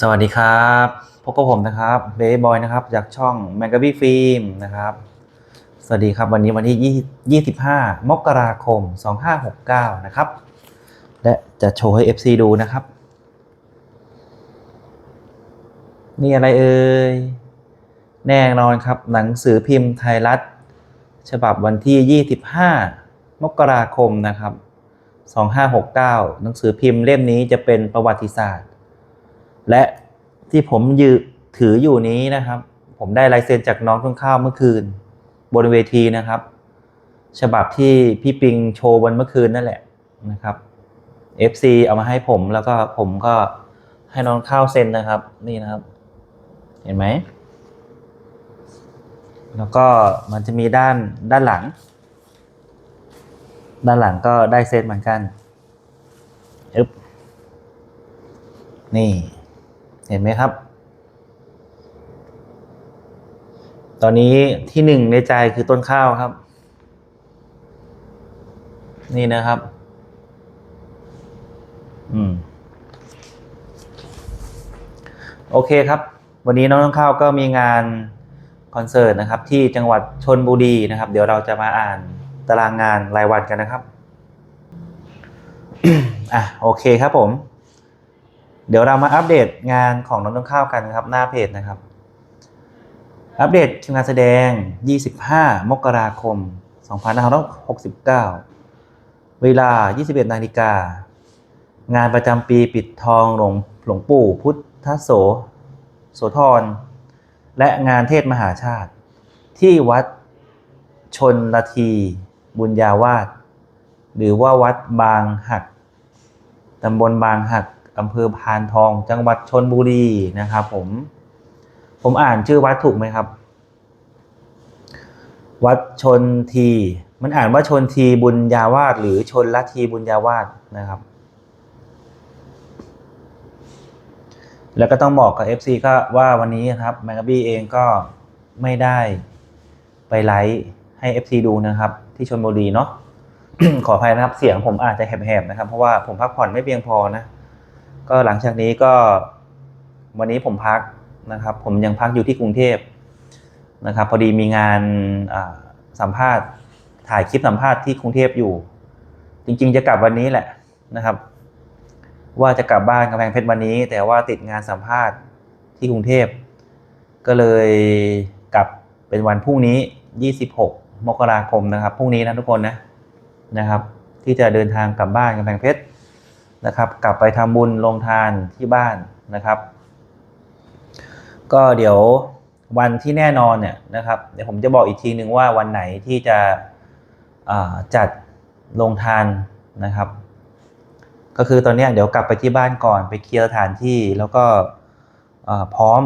สวัสดีครับพบกับผมนะครับเบย์บอยนะครับจากช่อง m a g a b y Film นะครับ สวัสดีครับวันนี้วันที่ 25 มกราคม 2569 นะครับ และจะโชว์ให้ FC ดูนะครับ นี่อะไรเอ่ย แน่นอนครับหนังสือพิมพ์ไทยรัฐ ฉบับวันที่ 25 มกราคมนะครับ 2569 หนังสือพิมพ์เล่มนี้จะเป็นประวัติศาสตร์ และที่ผมยืถืออยู่นี้นะครับ ผมได้ลายเซ็นจากน้องต้นข้าวเมื่อคืน บนเวทีนะครับ ฉบับที่พี่ปิงโชว์วันเมื่อคืนนั่นแหละนะครับ FC เอามาให้ผมแล้วก็ผมก็ให้น้องข้าวเซ็นนะครับ นี่นะครับ เห็นไหมแล้วก็มันจะมีด้านด้านหลัง ด้านหลังก็ได้เซ็นเหมือนกันอึ๊บนี่ เห็นไหมครับ ตอนนี้ที่หนึ่งในใจคือต้นข้าวครับ นี่นะครับ อืม โอเคครับ วันนี้น้องต้นข้าวก็มีงานคอนเสิร์ตนะครับ ที่จังหวัดชนบุรีนะครับ เดี๋ยวเราจะมาอ่านตารางงานรายวันกันนะครับ อะโอเคครับผม เดี๋ยวเรามาอัปเดตงานของน้องต้นข้าวกันนะครับหน้าเพจนะครับ อัปเดตคิวงานแสดง 25 มกราคม 2569 เวลา 21 นาฬิกา งานประจำปีปิดทองหลวงหลวงปู่พุทธโสโสธร และงานเทศมหาชาติ ที่วัดชนละทีบุญญาวาสหรือว่าวัดบางหักตำบลบางหัก อำเภอพานทอง จังหวัดชนบุรีนะครับผม ผมอ่านชื่อวัดถูกไหมครับ วัดชนที มันอ่านว่าชนทีบุญญาวาสหรือชนละทีบุญญาวาสนะครับ แล้วก็ต้องบอกกับ FC ก็ว่าวันนี้นะครับแมกบี้เองก็ไม่ได้ไปไลฟ์ให้ FC ดูนะครับ ที่ชนบุรีเนาะขออภัยนะครับเสียงผมอาจจะแหบๆนะครับ เพราะว่าผมพักผ่อนไม่เพียงพอนะ ก็หลังจากนี้ก็วันนี้ผมพักนะครับ ผมยังพักอยู่ที่กรุงเทพนะครับ พอดีมีงานสัมภาษณ์ถ่ายคลิปสัมภาษณ์ที่กรุงเทพอยู่ จริง ๆ จะกลับวันนี้แหละนะครับ ว่าจะกลับบ้านกำแพงเพชรวันนี้ แต่ว่าติดงานสัมภาษณ์ที่กรุงเทพก็เลยกลับเป็นวันพรุ่งนี้ 26 มกราคมนะครับพรุ่งนี้นะทุกคนนะนะครับ ที่จะเดินทางกลับบ้านกำแพงเพชร นะครับกลับไปทำบุญลงทานที่บ้านนะครับ ก็เดี๋ยววันที่แน่นอนเนี่ยนะครับเดี๋ยวผมจะบอกอีกทีหนึ่งว่าวันไหนที่จะจัดลงทานนะครับ ก็คือตอนนี้เดี๋ยวกลับไปที่บ้านก่อนไปเคลียร์สถานที่แล้วก็พร้อม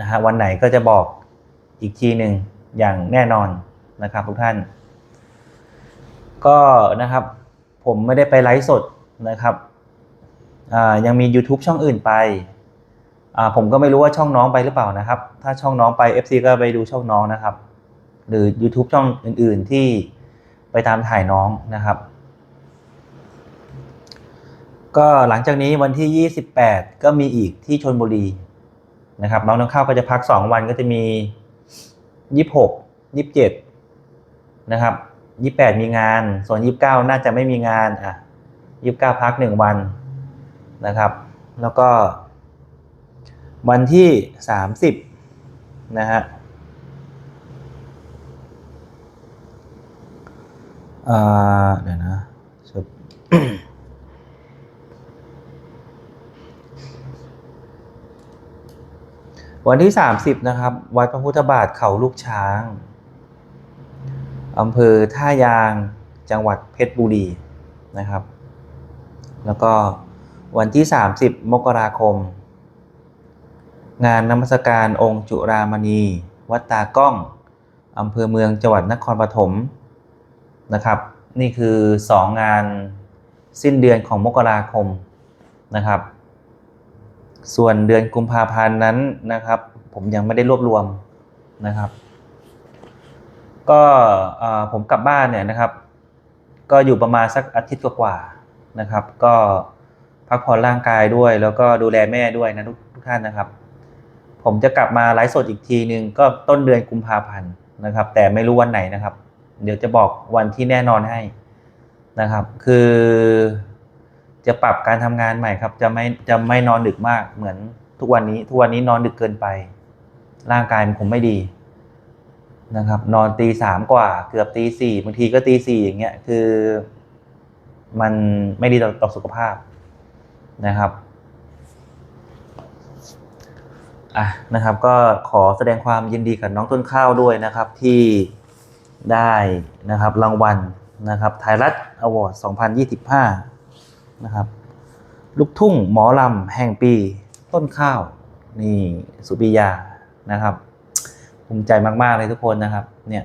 นะฮะวันไหนก็จะบอกอีกทีหนึ่งอย่างแน่นอนนะครับทุกท่าน ก็นะครับผมไม่ได้ไปไลฟ์สด นะครับอ่ายังมี YouTube ช่องอื่นไปอ่าผมก็ไม่รู้ว่าช่องน้องไปหรือเปล่านะครับ ถ้าช่องน้องไป FC ก็ไปดูช่องน้องนะครับ หรือ YouTube ช่องอื่น ๆ ที่ไปตามถ่ายน้องนะครับ ก็หลังจากนี้วันที่ 28 ก็มีอีกที่ชนบุรีนะครับ น้องน้องข้าวก็จะพัก 2 วันก็จะมี 26 27 นะครับ 28 มีงาน ส่วน 29 น่าจะไม่มีงานอะ 29พัก1วันนะครับ แล้วก็ วันที่30นะฮะอ่าเดี๋ยวนะชดวันที่ 30 นะครับ วัดพระพุทธบาทเขาลูกช้างอำเภอท่ายางจังหวัดเพชรบุรีนะครับ แล้วก็วันที่ 30 มกราคม งานนมัสการองค์จุรามณี วัดตากล้องอำเภอเมืองจังหวัดนครปฐมนะครับ นี่คือ 2 งานสิ้นเดือนของมกราคมนะครับ ส่วนเดือนกุมภาพันธ์นั้นนะครับ ผมยังไม่ได้รวบรวมนะครับ ก็ผมกลับบ้านเนี่ยนะครับ ก็อยู่ประมาณสักอาทิตย์กว่าๆ นะครับ ก็พักผ่อนร่างกายด้วย แล้วก็ดูแลแม่ด้วยนะทุกทุกท่านนะครับ ผมจะกลับมาไลฟ์สดอีกทีหนึ่งก็ต้นเดือนกุมภาพันธ์นะครับ แต่ไม่รู้วันไหนนะครับ เดี๋ยวจะบอกวันที่แน่นอนให้นะครับ คือจะปรับการทำงานใหม่ครับ จะไม่จะไม่นอนดึกมากเหมือนทุกวันนี้ ทุกวันนี้นอนดึกเกินไป ร่างกายมันคงไม่ดีนะครับ นอนตีสามกว่า เกือบตีสี่บางทีก็ตีสี่อย่างเงี้ยคือ มันไม่ดีต่อต่อสุขภาพนะครับอะนะครับ ก็ขอแสดงความยินดีกับน้องต้นข้าวด้วยนะครับที่ได้นะครับรางวัลนะครับไทยรัฐอวอร์ด 2025 นะครับ ลูกทุ่งหมอลำแห่งปีต้นข้าว นี่สุปิยานะครับภูมิใจมาก ๆ เลยทุกคนนะครับ เนี่ย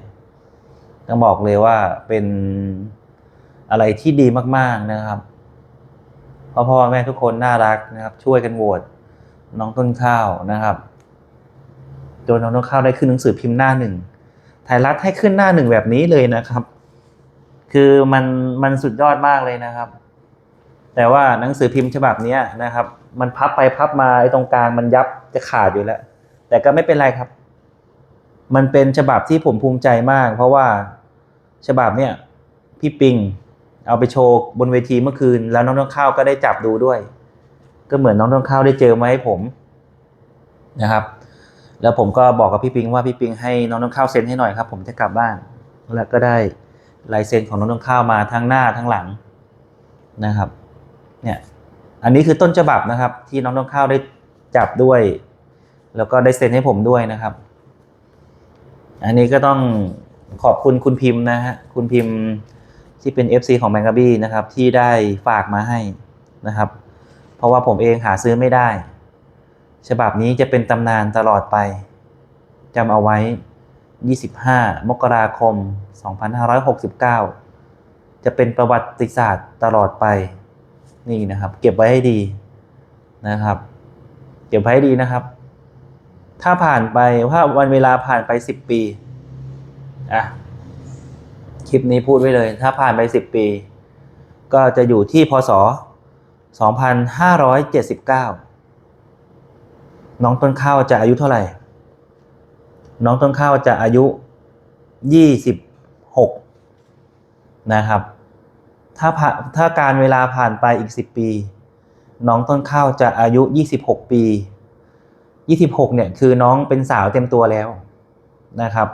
ต้องบอกเลยว่าเป็น อะไรที่ดีมากๆนะครับพ่อพ่อแม่ทุกคนน่ารักนะครับ ช่วยกันโหวตน้องต้นข้าวนะครับโดยน้องต้นข้าวได้ขึ้นหนังสือพิมพ์หน้าหนึ่งไทยรัฐให้ขึ้นหน้าหนึ่งแบบนี้เลยนะครับ คือมันมันสุดยอดมากเลยนะครับ แต่ว่าหนังสือพิมพ์ฉบับนี้นะครับ มันพับไปพับมาไอ้ตรงกลางมันยับจะขาดอยู่แล้ว แต่ก็ไม่เป็นไรครับ มันเป็นฉบับที่ผมภูมิใจมาก เพราะว่าฉบับเนี้ยพี่ปิง เอาไปโชว์บนเวทีเมื่อคืน แล้วน้องต้นข้าวก็ได้จับดูด้วย ก็เหมือนน้องต้นข้าวได้เจอมาให้ผมนะครับ แล้วผมก็บอกกับพี่ปิงว่าพี่ปิงให้น้องต้นข้าวเซ็นให้หน่อยครับ ผมจะกลับบ้าน แล้วก็ได้ลายเซ็นของน้องต้นข้าวมาทั้งหน้าทั้งหลังนะครับ เนี่ย อันนี้คือต้นฉบับนะครับ ที่น้องต้นข้าวได้จับด้วย แล้วก็ได้เซ็นให้ผมด้วยนะครับ อันนี้ก็ต้องขอบคุณคุณพิมพ์นะฮะคุณพิมพ์ ที่เป็น FC ของแมงกาบี้นะครับที่ได้ฝากมาให้นะครับ เพราะว่าผมเองหาซื้อไม่ได้ ฉบับนี้จะเป็นตำนานตลอดไปจำเอาไว้ 25 มกราคม 2569 จะเป็นประวัติศาสตร์ตลอดไป นี่นะครับ เก็บไว้ให้ดีนะครับ เก็บไว้ให้ดีนะครับ ถ้าผ่านไปถ้าวันเวลาผ่านไปสิบปีอะ ลิปนี้พูดไว้เลย ถ้าผ่านไปสิบปี ก็จะอยู่ที่พศสองพันห้าร้องต้นข้าวจะอายุเท่าไหร่ น้องต้นข้าวจะอายุยี่สิบหกนะครับ ถ้าผ่าถ้าการเวลาผ่านไปอีกสิบปี น้องต้นข้าวจะอายุยี่สิบหกปียี่สิบหกเนี่ยคือน้องเป็นสาวเต็มตัวแล้วนะครับ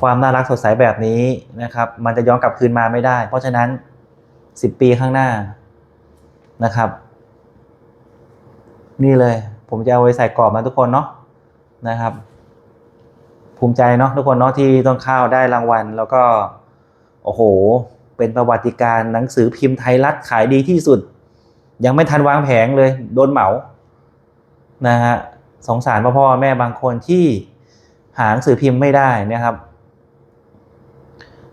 ความน่ารักสดใสแบบนี้นะครับ มันจะย้อนกลับคืนมาไม่ได้ เพราะฉะนั้นสิบปีข้างหน้านะครับ นี่เลย ผมจะเอาไว้ใส่กรอบมาทุกคนเนาะนะครับ ภูมิใจเนาะทุกคนเนาะที่ต้นข้าวได้รางวัล แล้วก็ โอ้โห เป็นประวัติการหนังสือพิมพ์ไทยรัฐขายดีที่สุด ยังไม่ทันวางแผงเลย โดนเหมานะฮะสงสารพ่อพ่อแม่บางคนที่หาหนังสือพิมพ์ไม่ได้นะครับ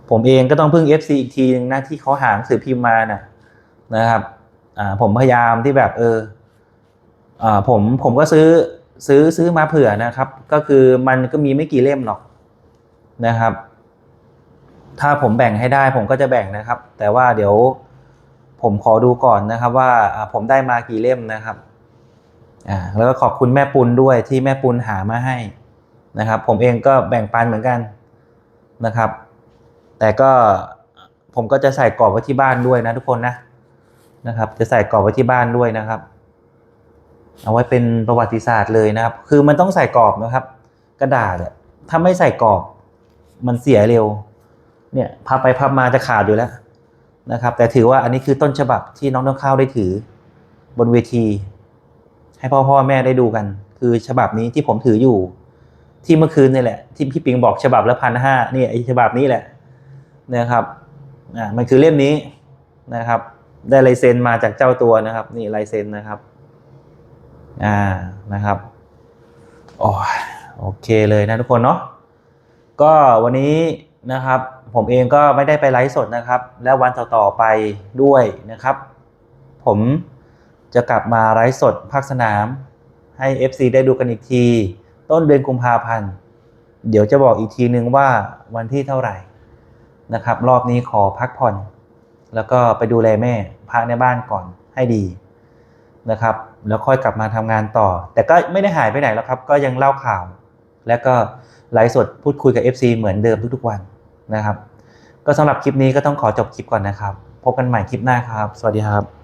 ผมเองก็ต้องพึ่ง FC อีกทีนึงนะที่เขาหาหนังสือพิมพ์มานะนะครับอ่าผมพยายามที่แบบเอออ่าผมผมก็ซื้อซื้อซื้อมาเผื่อนะครับ ก็คือมันก็มีไม่กี่เล่มหรอกนะครับ ถ้าผมแบ่งให้ได้ผมก็จะแบ่งนะครับ แต่ว่าเดี๋ยวผมขอดูก่อนนะครับว่าผมได้มากี่เล่มนะครับอ่าแล้วก็ขอบคุณแม่ปุณด้วยที่แม่ปุณหามาให้นะครับ ผมเองก็แบ่งปันเหมือนกันนะครับ แต่ก็ผมก็จะใส่กรอบไว้ที่บ้านด้วยนะทุกคนนะนะครับ จะใส่กรอบไว้ที่บ้านด้วยนะครับ เอาไว้เป็นประวัติศาสตร์เลยนะครับ คือมันต้องใส่กรอบนะครับ กระดาษอะถ้าไม่ใส่กรอบ มันเสียเร็ว เนี่ยพับไปพับมาจะขาดอยู่แล้วนะครับ แต่ถือว่าอันนี้คือต้นฉบับที่น้องต้นข้าวได้ถือ บนเวที ให้พ่อพ่อแม่ได้ดูกัน คือฉบับนี้ที่ผมถืออยู่ ที่เมื่อคืนนี่แหละ ที่พี่ปิงบอกฉบับละพันห้านี่ไอฉบับนี้แหละ นะครับอ่ามันคือเล่มนี้นะครับ ได้ลายเซ็นมาจากเจ้าตัวนะครับ นี่ลายเซ็นนะครับอ่านะครับโอ้ยโอเคเลยนะทุกคนเนาะก็วันนี้นะครับ ผมเองก็ไม่ได้ไปไลฟ์สดนะครับ แล้ววันต่อๆไปด้วยนะครับ ผมจะกลับมาไลฟ์สดภาคสนามให้ FC ได้ดูกันอีกที ต้นเดือนกุมภาพันธ์ เดี๋ยวจะบอกอีกทีนึงว่าวันที่เท่าไหร่ นะครับ รอบนี้ขอพักผ่อน แล้วก็ไปดูแลแม่พักในบ้านก่อนให้ดีนะครับ แล้วค่อยกลับมาทำงานต่อ แต่ก็ไม่ได้หายไปไหนแล้วครับ ก็ยังเล่าข่าว และก็ไลฟ์สดพูดคุยกับ FC เหมือนเดิมทุกๆวันนะครับ ก็สำหรับคลิปนี้ก็ต้องขอจบคลิปก่อนนะครับ พบกันใหม่คลิปหน้าครับ สวัสดีครับ